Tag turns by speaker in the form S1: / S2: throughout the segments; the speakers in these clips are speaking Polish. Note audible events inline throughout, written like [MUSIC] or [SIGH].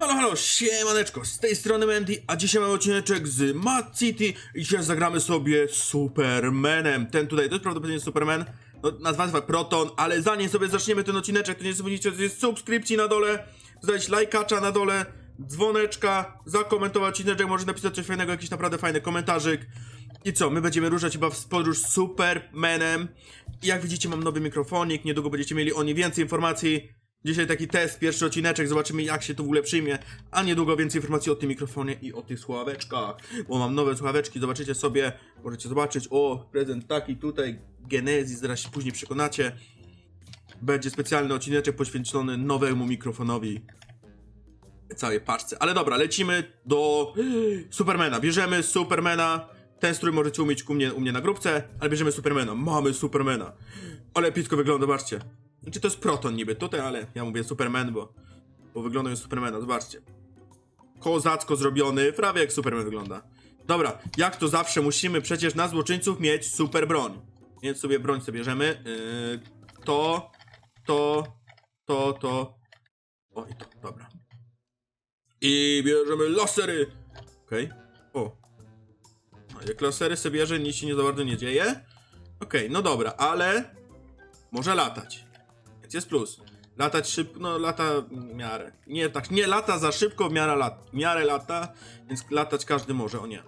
S1: Halo, halo, siemaneczko, z tej strony Mandy, a dzisiaj mamy odcineczek z Mad City i dzisiaj zagramy sobie Supermanem. Ten tutaj, to jest prawdopodobnie Superman, no nazwa nazywa Proton, ale zanim sobie zaczniemy ten odcineczek, to nie zapomnijcie, jest subskrypcji na dole, zdać lajkacza na dole, dzwoneczka, zakomentować odcineczek, może napisać coś fajnego, jakiś naprawdę fajny komentarzyk. I co, my będziemy ruszać chyba w podróż z Supermanem. I jak widzicie, mam nowy mikrofonik, niedługo będziecie mieli o niej więcej informacji. Dzisiaj taki test, pierwszy odcineczek, zobaczymy jak się to w ogóle przyjmie, a niedługo więcej informacji o tym mikrofonie i o tych słuchaweczkach, bo mam nowe słuchaweczki, zobaczycie sobie, możecie zobaczyć, o, prezent taki tutaj, Genesis, zaraz się później przekonacie. Będzie specjalny odcineczek poświęcony nowemu mikrofonowi całej paczce. Ale dobra, lecimy do Supermana. Bierzemy Supermana. Ten strój możecie umieć u mnie, u mnie na grupce, ale bierzemy Supermana. Mamy Supermana. Ale epicko wygląda, zobaczcie. Znaczy to jest Proton niby tutaj, ale ja mówię Superman, bo, bo wygląda jak Supermana, zobaczcie. Kozacko zrobiony, prawie jak Superman wygląda. Dobra, jak to zawsze musimy przecież na złoczyńców mieć super broń. Więc sobie broń sobie bierzemy. Yy, to, to, to, to. O i to, dobra. I bierzemy lasery. Okej. O. No, jak lasery sobie bierze, nic się nie za bardzo nie dzieje. Okej, no dobra, ale może latać. Jest plus. Latać szybko, no lata w miarę. Nie tak, nie lata za szybko, w miarę, lat, w miarę lata, więc latać każdy może, o nie.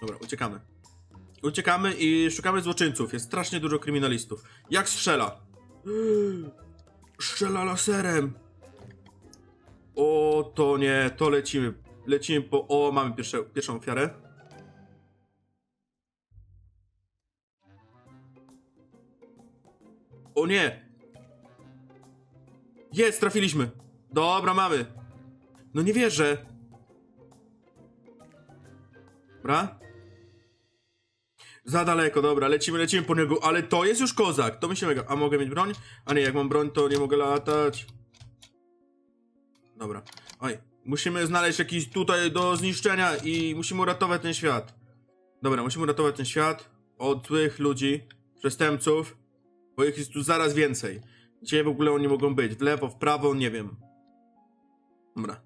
S1: Dobra, uciekamy. Uciekamy i szukamy złoczyńców. Jest strasznie dużo kryminalistów. Jak strzela? [GASPS] Strzela laserem. O, to nie, to lecimy. Lecimy po. O, mamy pierwsze, pierwszą ofiarę. O nie! Jest, trafiliśmy. Dobra, mamy. No nie wierzę. Dobra. Za daleko, dobra, lecimy, lecimy po niego, ale to jest już kozak, to mi. A mogę mieć broń? A nie, jak mam broń, to nie mogę latać. Dobra. Oj, musimy znaleźć jakiś tutaj do zniszczenia i musimy uratować ten świat. Dobra, musimy uratować ten świat od złych ludzi, przestępców, bo ich jest tu zaraz więcej. Gdzie w ogóle oni mogą być? W lewo, w prawo, nie wiem. Dobra.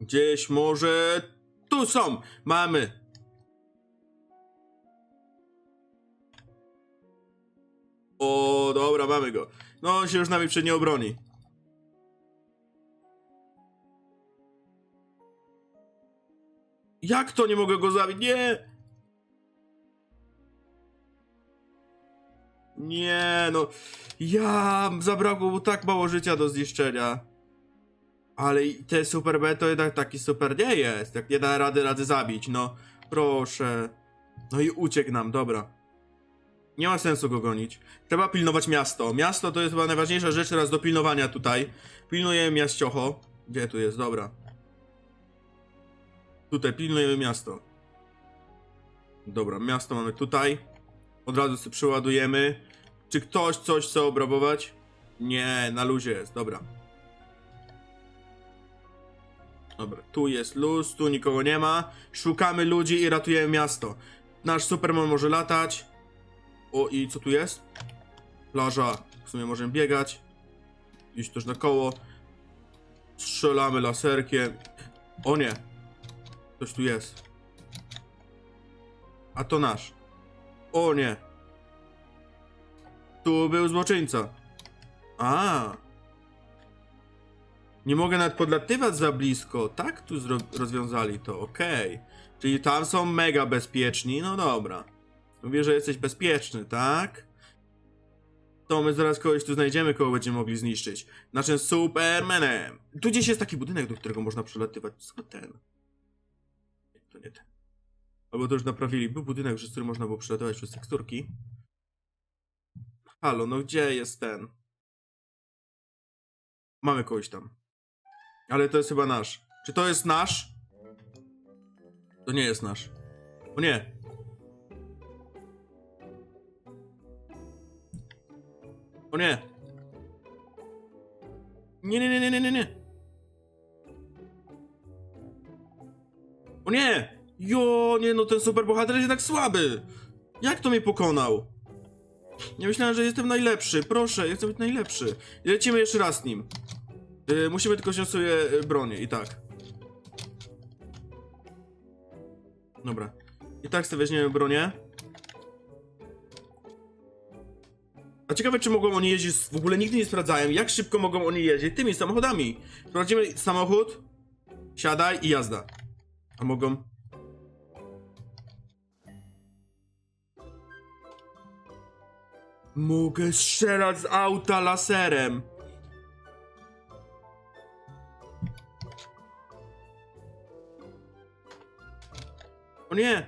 S1: Gdzieś może... Tu są! Mamy! O, dobra, mamy go. No, on się już nami przed nie obroni. Jak to nie mogę go zabić? Nie! Nie, no. Ja zabrakło mu tak mało życia do zniszczenia. Ale te super B to jednak taki super nie jest. Jak nie da rady rady zabić, no. Proszę. No i uciekł nam, dobra. Nie ma sensu go gonić. Trzeba pilnować miasto. Miasto to jest chyba najważniejsza rzecz teraz do pilnowania tutaj. Pilnujemy miaściocho. Gdzie tu jest? Dobra. Tutaj pilnujemy miasto. Dobra, miasto mamy tutaj. Od razu sobie przeładujemy. Czy ktoś coś chce obrabować? Nie, na luzie jest, dobra. Dobra, tu jest luz, tu nikogo nie ma. Szukamy ludzi i ratujemy miasto. Nasz Superman może latać. O, i co tu jest? Plaża. W sumie możemy biegać. Iść też na koło. Strzelamy laserkiem. O nie. Coś tu jest. A to nasz. O nie. Tu był złoczyńca. A. Nie mogę nawet podlatywać za blisko. Tak tu rozwiązali to, okej. Czyli tam są mega bezpieczni, no dobra. Mówię, że jesteś bezpieczny, tak? To my zaraz kogoś tu znajdziemy, kogo będziemy mogli zniszczyć. Naszym Supermanem. Tu gdzieś jest taki budynek, do którego można przelatywać. Co ten? Nie, To nie ten. Albo to już naprawili. Był budynek, przez który można było przelatywać przez teksturki. Halo, no gdzie jest ten? Mamy kogoś tam. Ale to jest chyba nasz. Czy to jest nasz? To nie jest nasz. O nie. O nie. Nie, nie, nie, nie, nie, nie. O nie! Jo, nie no, ten superbohater jest jednak słaby. Jak to mnie pokonał? Nie myślałem, że jestem najlepszy. Proszę, ja chcę być najlepszy. Lecimy jeszcze raz z nim. Yy, musimy tylko wziąć sobie yy, bronię i tak. Dobra. I tak sobie weźmiemy bronię. A ciekawe, czy mogą oni jeździć, w ogóle nigdy nie sprawdzałem, jak szybko mogą oni jeździć tymi samochodami. Sprawdzimy samochód, siadaj i jazda. A mogą... Mogę strzelać z auta laserem. O nie!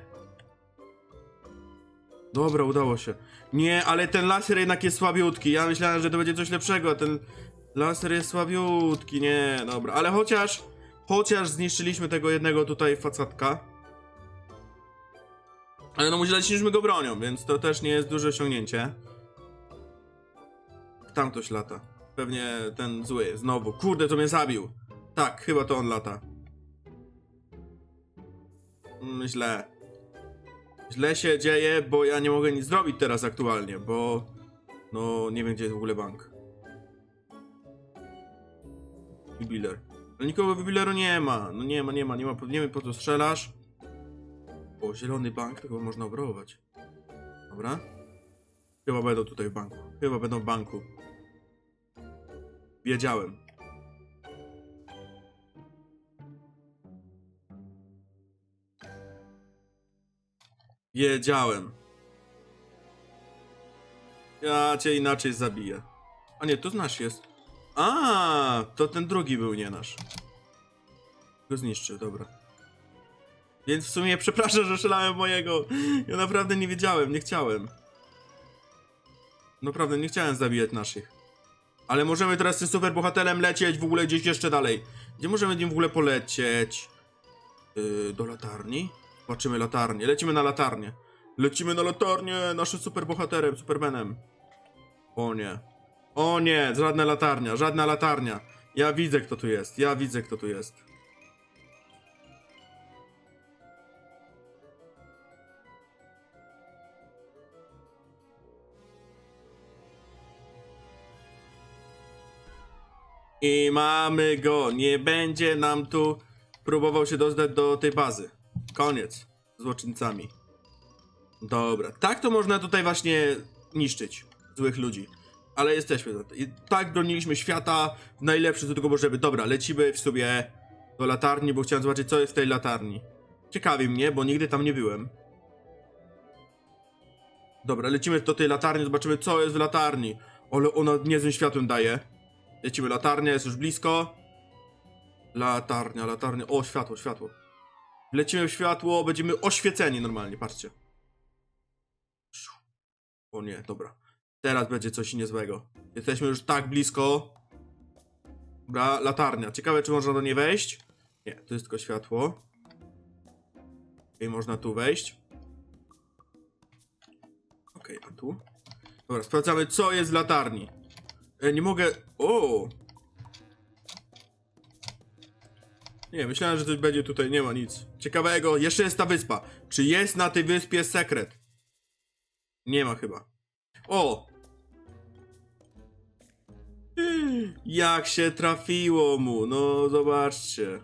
S1: Dobra, udało się. Nie, ale ten laser jednak jest słabiutki. Ja myślałem, że to będzie coś lepszego, a ten laser jest słabiutki. Nie, dobra. Ale chociaż, chociaż zniszczyliśmy tego jednego tutaj facatka. Ale no musieliśmy go bronią, więc to też nie jest duże osiągnięcie. Tam ktoś lata. Pewnie ten zły, znowu. Kurde, to mnie zabił. Tak, chyba to on lata. Mm, Źle. Źle się dzieje, bo ja nie mogę nic zrobić teraz aktualnie, bo... No, nie wiem gdzie jest w ogóle bank. Jubiler. No nikogo jubileru nie ma. No nie ma, nie ma, nie ma. Nie wiem po co strzelasz. O, zielony bank, to chyba można obrować. Dobra. Chyba będą tutaj w banku. Chyba będą w banku. Wiedziałem. Wiedziałem. Ja cię inaczej zabiję. A nie, to nasz jest. A, to ten drugi był nie nasz. Go zniszczył, dobra. Więc w sumie przepraszam, że strzelałem w mojego. Ja naprawdę nie wiedziałem, nie chciałem. Naprawdę nie chciałem zabijać naszych. Ale możemy teraz tym super bohaterem lecieć w ogóle gdzieś jeszcze dalej. Gdzie możemy nim w ogóle polecieć? Yy, do latarni? Zobaczymy latarnię. Lecimy na latarnię. Lecimy na latarnię naszym super bohaterem, supermanem. O nie. O nie, żadna latarnia, żadna latarnia. Ja widzę kto tu jest, ja widzę kto tu jest. I mamy go. Nie będzie nam tu próbował się dostać do tej bazy. Koniec. Złoczyńcami. Dobra. Tak to można tutaj właśnie niszczyć. Złych ludzi. Ale jesteśmy. I tak broniliśmy świata w najlepszy co tylko możemy. Dobra, lecimy w sobie do latarni, bo chciałem zobaczyć co jest w tej latarni. Ciekawi mnie, bo nigdy tam nie byłem. Dobra, lecimy do tej latarni, zobaczymy co jest w latarni. Ale ona niezłym światłem daje. Lecimy latarnia, jest już blisko. Latarnia, latarnia. O, światło, światło. Lecimy w światło, będziemy oświeceni normalnie, patrzcie. O nie, dobra. Teraz będzie coś niezłego. Jesteśmy już tak blisko. Dobra, latarnia. Ciekawe, czy można do niej wejść? Nie, to jest tylko światło. I można tu wejść. Okej, a tu? Dobra, sprawdzamy, co jest w latarni. E, nie mogę... O! Nie, myślałem, że coś będzie tutaj, nie ma nic. Ciekawego, jeszcze jest ta wyspa. Czy jest na tej wyspie sekret? Nie ma chyba. O! Jak się trafiło mu, no zobaczcie.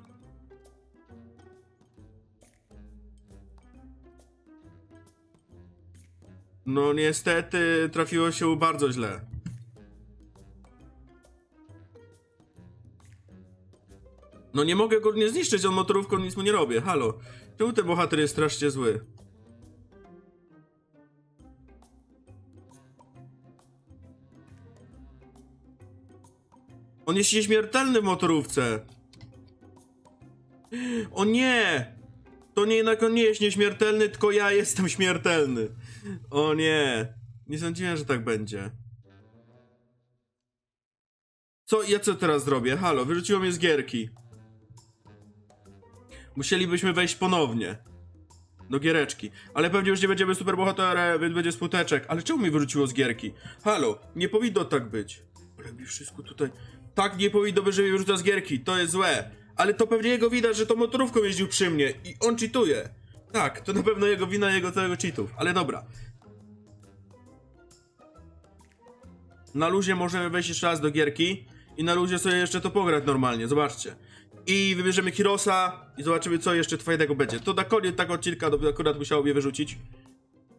S1: No niestety trafiło się bardzo źle. No nie mogę go nie zniszczyć, on motorówką nic mu nie robię, halo. Czemu ten bohater jest strasznie zły? On jest nieśmiertelny w motorówce. O nie! To nie jednak on nie jest nieśmiertelny, tylko ja jestem śmiertelny. O nie. Nie sądziłem, że tak będzie. Co, ja co teraz zrobię? Halo, wyrzuciło mnie z gierki. Musielibyśmy wejść ponownie. Do giereczki. Ale pewnie już nie będziemy superbohaterem, więc będzie smuteczek. Ale czemu mnie wyrzuciło z gierki? Halo, nie powinno tak być. Ale mi wszystko tutaj... Tak nie powinno być, że mnie wyrzuca z gierki. To jest złe. Ale to pewnie jego widać, że tą motorówką jeździł przy mnie i on cheatuje. Tak, to na pewno jego wina jego całego cheatów. Ale dobra. Na luzie możemy wejść jeszcze raz do gierki i na luzie sobie jeszcze to pograć normalnie, zobaczcie. I wybierzemy Hirosa i zobaczymy co jeszcze fajnego będzie. To na koniec tego odcinka by akurat musiało je wyrzucić.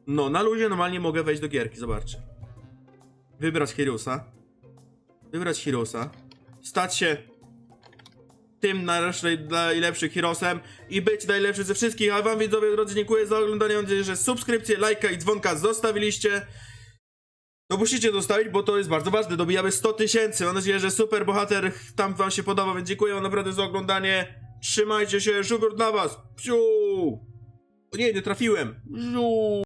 S1: No, na luzie normalnie mogę wejść do gierki, zobaczcie. Wybrać Hirosa. Wybrać Hirosa. Stać się tym najlepszy- najlepszym Hirosem i być najlepszy ze wszystkich. A wam widzowie drodzy dziękuję za oglądanie. Mam nadzieję, że subskrypcję, lajka i dzwonka zostawiliście. No musicie zostawić, bo to jest bardzo ważne. Dobijamy 100 tysięcy. Mam nadzieję, że super bohater tam wam się podoba, więc dziękuję wam naprawdę za oglądanie. Trzymajcie się, żugor dla was. Psiu! O nie, nie trafiłem. Żu!